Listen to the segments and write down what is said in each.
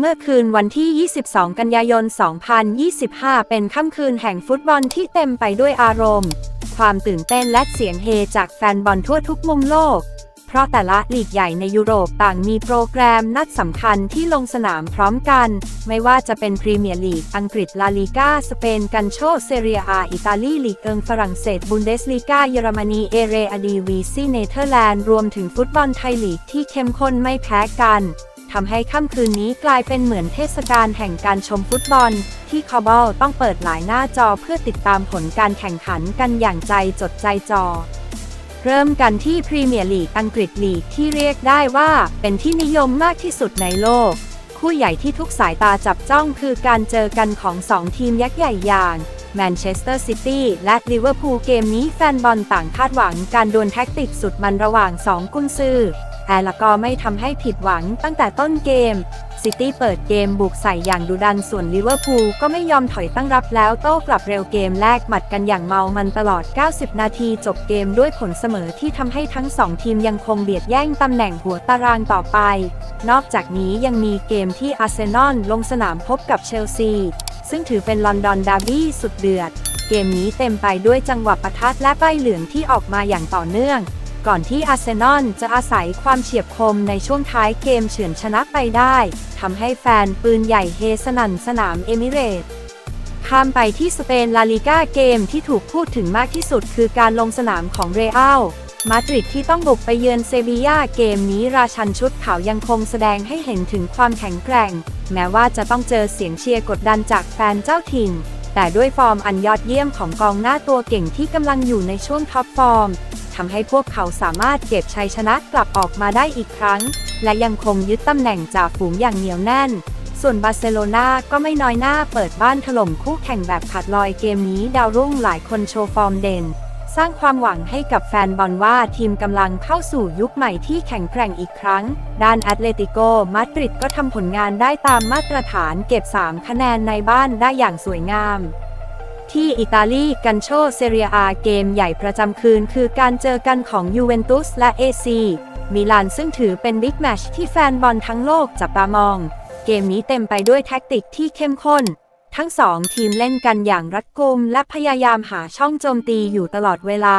เมื่อคืนวันที่ 22 กันยายน 2025 เป็นค่ำคืนแห่งฟุตบอลที่เต็มไปด้วยอารมณ์ ความตื่นเต้นและเสียงเฮจากแฟนบอลทั่วทุกมุมโลก เพราะแต่ละลีกใหญ่ในยุโรปต่างมีโปรแกรมนัดสำคัญที่ลงสนามพร้อมกัน ไม่ว่าจะเป็นพรีเมียร์ลีก อังกฤษ ลาลีกาสเปน กันโชเซเรียอาอิตาลี ลีกเอิงฝรั่งเศส บุนเดสลีกาเยอรมนี เอเรอดีวีซี เนเธอร์แลนด์ รวมถึงฟุตบอลไทยลีกที่เข้มข้นไม่แพ้กัน ทำให้ค่ำคืนนี้กลายเป็นเหมือนเทศกาลแห่งการชมฟุตบอล ที่คอบอลต้องเปิดหลายหน้าจอเพื่อติดตามผลการแข่งขันกันอย่างใจจดใจจอ เริ่มกันที่พรีเมียร์ลีกอังกฤษลีกที่เรียกได้ว่าเป็นที่นิยมมากที่สุดในโลก คู่ใหญ่ที่ทุกสายตาจับจ้องคือการเจอกันของ2ทีมยักษ์ใหญ่อย่าง แมนเชสเตอร์ซิตี้และลิเวอร์พูลเกมนี้แฟนบอลต่างคาดหวังการดวลแท็กติกสุดมันระหว่าง 2 กุนซือแต่ลก็ไม่ทำให้ผิดหวังตั้งแต่ต้นเกม ซิตี้เปิดเกมบุกใส่อย่างดุดันส่วนลิเวอร์พูลก็ไม่ยอมถอยตั้งรับแล้วโต้กลับเร็วเกมแลกหมัดกันอย่างเมามันตลอด 90 นาทีจบเกมด้วยผลเสมอที่ทำให้ทั้งสองทีมยังคงเบียดแย่งตำแหน่งหัวตารางต่อไป นอกจากนี้ยังมีเกมที่อาร์เซนอลลงสนามพบกับเชลซี ซึ่งถือเป็นลอนดอนดาร์บี้สุดเดือด เกมนี้เต็มไปด้วยจังหวะประทัดและใบเหลืองที่ออกมาอย่างต่อเนื่อง ก่อนที่อาร์เซนอลจะอาศัยความเฉียบคมในช่วงท้ายเกมเฉือนชนะไปได้ทำให้แฟนปืนใหญ่เฮสนันสนามเอมิเรตส์ข้ามไปที่สเปนลาลิกาเกมที่ถูกพูดถึงมากที่สุดคือการลงสนามของเรอัล มาดริดที่ต้องบุกไปเยือนเซบียาเกมนี้ราชันชุดขาวยังคงแสดงให้เห็นถึงความแข็งแกร่ง แม้ว่าจะต้องเจอเสียงเชียร์กดดันจากแฟนเจ้าถิ่น แต่ด้วยฟอร์มอันยอดเยี่ยมของกองหน้าตัวเก่งที่กำลังอยู่ในช่วงท็อปฟอร์มทำให้พวกเขาสามารถเก็บชัยชนะกลับออกมาได้อีกครั้ง และยังคงยึดตำแหน่งจ่าฝูงอย่างเหนียวแน่น ส่วนบาร์เซโลนาก็ไม่น้อยหน้าเปิดบ้านถล่มคู่แข่งแบบขาดลอยเกมนี้ดาวรุ่งหลายคนโชว์ฟอร์มเด่น สร้างความหวังให้กับแฟนบอลว่าทีมกำลังเข้าสู่ยุคใหม่ที่แข็งแกร่งอีกครั้ง ด้านแอตเลติโกมาดริดก็ทำผลงานได้ตามมาตรฐานเก็บ 3 คะแนนในบ้านได้อย่างสวยงาม ที่อิตาลีกันโชเซเรียอาเกมใหญ่ประจำคืน คือการเจอกันของยูเวนตุสและเอซีมิลานซึ่งถือเป็นบิ๊กแมชที่แฟนบอลทั้งโลกจับตามอง เกมนี้เต็มไปด้วยแท็กติกที่เข้มข้น ทั้งสองทีมเล่นกันอย่างรัดกุม และพยายามหาช่องโจมตีอยู่ตลอดเวลา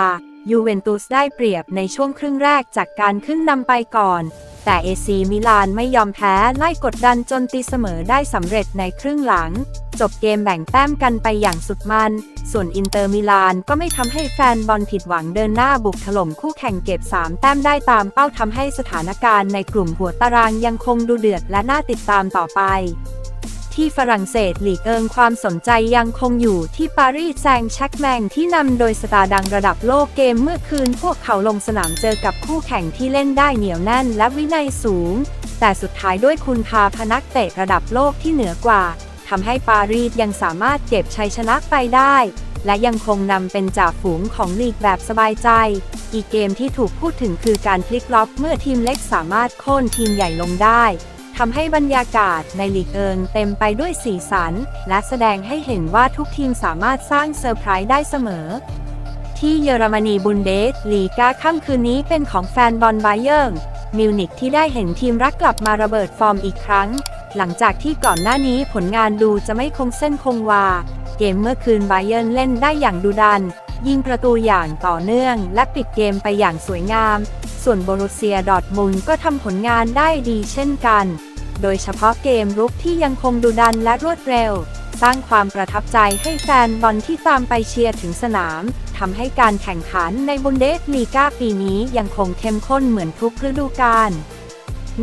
ยูเวนตุสได้เปรียบในช่วงครึ่งแรกจากการขึ้นนำไปก่อน แต่เอซีมิลานไม่ยอมแพ้ไล่กดดันจนตีเสมอได้สำเร็จในครึ่งหลัง จบเกมแบ่งแต้มกันไปอย่างสุดมัน ส่วนอินเตอร์มิลานก็ไม่ทำให้แฟนบอลผิดหวังเดินหน้าบุกถล่มคู่แข่งเก็บ 3 แต้มได้ตามเป้าทำให้สถานการณ์ในกลุ่มหัวตารางยังคงดูเดือดและน่าติดตามต่อไป ที่ฝรั่งเศสหลีกเอิงความสนใจยังคงอยู่ที่ปารีสแซงต์แชกแมงที่นำโดยสตาร์ดังระดับโลกเกมเมื่อคืนพวกเขาลงสนามเจอกับคู่แข่งที่เล่นได้เหนียวแน่นและวินัยสูง แต่สุดท้ายด้วยคุณพาพนักเตะระดับโลกที่เหนือกว่าทำให้ปารีสยังสามารถเก็บชัยชนะไปได้ และยังคงนำเป็นจ่าฝูงของลีกแบบสบายใจ อีกเกมที่ถูกพูดถึงคือการพลิกล็อกเมื่อทีมเล็กสามารถโค่นทีมใหญ่ลงได้ ทำให้บรรยากาศในลีกเอิงเต็มไปด้วยสีสัน และแสดงให้เห็นว่าทุกทีมสามารถสร้างเซอร์ไพรส์ได้เสมอ ที่เยอรมนีบุนเดสลีกาค่ำคืนนี้เป็นของแฟนบอลไบเยิร์นมิวนิกที่ได้เห็นทีมรักกลับมาระเบิดฟอร์มอีกครั้ง หลังจากที่ก่อนหน้านี้ผลงานดูจะไม่คงเส้นคงวา เกมเมื่อคืนไบเยิร์นเล่นได้อย่างดุดัน ยิงประตูอย่างต่อเนื่อง และปิดเกมไปอย่างสวยงาม ส่วนโบรุเซียดอร์ทมุนก็ทำผลงานได้ดีเช่นกัน โดยเฉพาะเกมรุกที่ยังคงดุดันและรวดเร็ว สร้างความประทับใจให้แฟนบอลที่ตามไปเชียร์ถึงสนามทำให้การแข่งขันในบุนเดสลีกาปีนี้ยังคงเข้มข้นเหมือนทุกฤดูกาล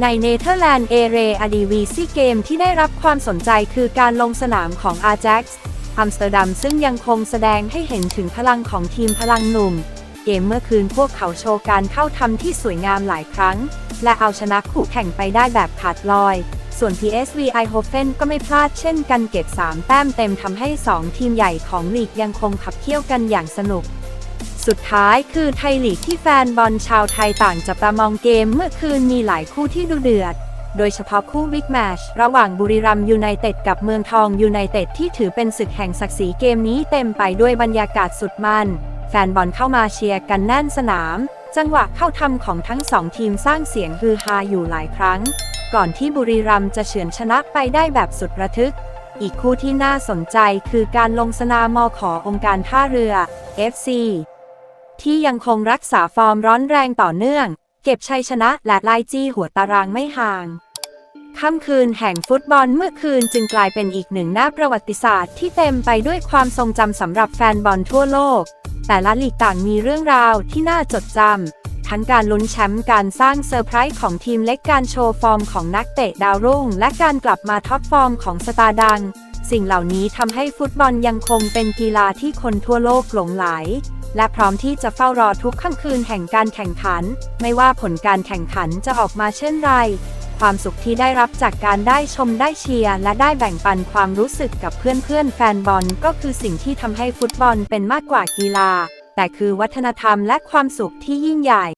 ในเนเธอร์แลนด์เอเรอดีวีซีเกมที่ได้รับความสนใจคือการลงสนามของอา j a x อัมสเตอร์ดัมซึ่งยังคงแสดงให้เห็นถึงพลังของทีมพลังหนุ่ม เกมเมื่อคืนพวกเขาโชว์การเข้าทำที่สวยงามหลายครั้ง และเอาชนะคู่แข่งไปได้แบบขาดลอย ส่วน PSV Eindhoven ก็ไม่พลาดเช่นกันเก็บ 3 แต้มเต็มทำให้ 2 ทีมใหญ่ของลีกยังคงขับเคี่ยวกันอย่างสนุก สุดท้ายคือไทยลีกที่แฟนบอลชาวไทยต่างจับตามองเกมเมื่อคืนมีหลายคู่ที่ดูเดือดโดยเฉพาะคู่บิ๊กแมชระหว่างบุรีรัมย์ยูไนเต็ดกับเมืองทองยูไนเต็ดที่ถือเป็นศึกแห่งศักดิ์ศรีเกมนี้เต็มไปด้วยบรรยากาศสุดมัน แฟนบอลเข้ามาเชียร์กันแน่นสนาม จังหวะเข้าทำของทั้งสองทีมสร้างเสียงฮือฮาอยู่หลายครั้ง ก่อนที่บุรีรัมย์จะเฉือนชนะไปได้แบบสุดระทึก อีกคู่ที่น่าสนใจคือการลงสนามมอขอองค์การท่าเรือ FC ที่ยังคงรักษาฟอร์มร้อนแรงต่อเนื่อง เก็บชัยชนะและไล่จี้หัวตารางไม่ห่างค่ำคืนแห่งฟุตบอลเมื่อคืนจึงกลายเป็นอีกหนึ่งหน้าประวัติศาสตร์ที่เต็มไปด้วยความทรงจำสำหรับแฟนบอลทั่วโลก แต่ละลีกต่างมีเรื่องราวที่น่าจดจำ ทั้งการลุ้นแชมป์การสร้างเซอร์ไพรส์ของทีมเล็กการโชว์ฟอร์มของนักเตะดาวรุ่ง และการกลับมาท็อปฟอร์มของสตาร์ดัง สิ่งเหล่านี้ทำให้ฟุตบอลยังคงเป็นกีฬาที่คนทั่วโลกหลงไหล และพร้อมที่จะเฝ้ารอทุกค่ำคืนแห่งการแข่งขัน ไม่ว่าผลการแข่งขันจะออกมาเช่นไร ความสุขที่ได้รับจากการได้ชมได้เชียร์และได้แบ่งปันความรู้สึกกับเพื่อนๆ แฟนบอลก็คือสิ่งที่ทำให้ฟุตบอลเป็นมากกว่ากีฬา แต่คือวัฒนธรรมและความสุขที่ยิ่งใหญ่